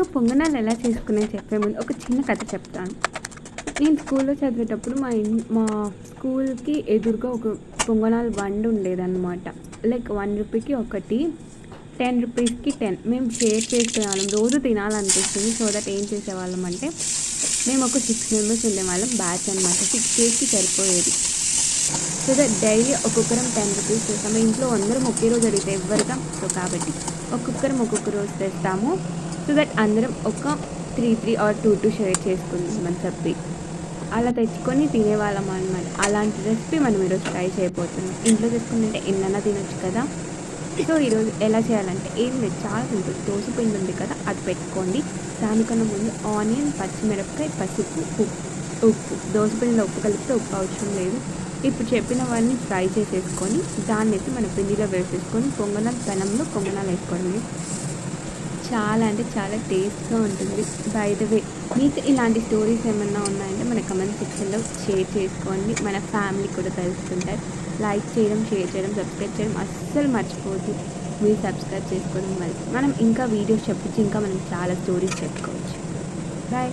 ఇంకా పొంగనాలు ఎలా చేసుకునే చెప్పే ముందు ఒక చిన్న కథ చెప్తాను. నేను స్కూల్లో చదివేటప్పుడు మా ఇన్ మా స్కూల్కి ఎదురుగా ఒక పొంగనాలు బండి ఉండేదన్నమాట. లైక్ వన్ రూపీకి ఒకటి టెన్ రూపీస్కి టెన్. మేము షేర్ చేసుకునేవాళ్ళం రోజు తినాలనిపిస్తుంది. సో దట్ ఏం చేసేవాళ్ళం అంటే మేము ఒక సిక్స్ మెంబర్స్ ఉండేవాళ్ళం బ్యాచ్ అనమాట సిక్స్ డేస్కి సరిపోయేది. సో దట్ డైలీ ఒక్కొక్కరం టెన్ రూపీస్ చేస్తాము ఇంట్లో అందరం ఒకే రోజు అడిగితే ఎవరిగా సో కాబట్టి ఒక్కొక్కరం ఒక్కొక్క రోజు తెస్తాము. సో దట్ అందరం ఒక three three or two two share చేసుకుందామని చెప్పి. అలా తెచ్చుకొని తినేవాళ్ళం అనమాట అలాంటి రెసిపీ మనం ఈరోజు ట్రై చేయబోతున్నాం. ఇంట్లో చేసుకుంటే ఎన్నైనా తినొచ్చు కదా. సో ఈరోజు ఎలా చేయాలంటే ఏం లేదు చాలా సింపుల్ దోశ పిండి ఉంది కదా అది పెట్టుకోండి. దానికన్నా ముందు ఆనియన్ పచ్చిమిరపకాయ పసుపు ఉప్పు. ఉప్పు. దోశ పిండిలో ఉప్పు కలిపితే ఉప్పు అవసరం లేదు. ఇప్పుడు చెప్పినవన్నీ ఫ్రై చేసేసుకొని దాన్ని అయితే మన పిండిలో వేసేసుకొని పొంగనాలు పెనంలో పొంగనాలు వేసుకోవడమే చాలా అంటే చాలా టేస్ట్గా ఉంటుంది. బై ద వే మీకు ఇలాంటి స్టోరీస్ ఏమన్నా ఉన్నాయంటే మన కమెంట్ సెక్షన్లో షేర్ చేసుకోండి. మన ఫ్యామిలీ కూడా తెలుసుకుంటారు. లైక్ చేయడం షేర్ చేయడం సబ్స్క్రైబ్ చేయడం అస్సలు మర్చిపోవద్దు. మీరు సబ్స్క్రైబ్ చేసుకోవడం వల్ల మనం ఇంకా వీడియోస్ చెప్పించి ఇంకా మనం చాలా స్టోరీస్ చెప్పుకోవచ్చు. బాయ్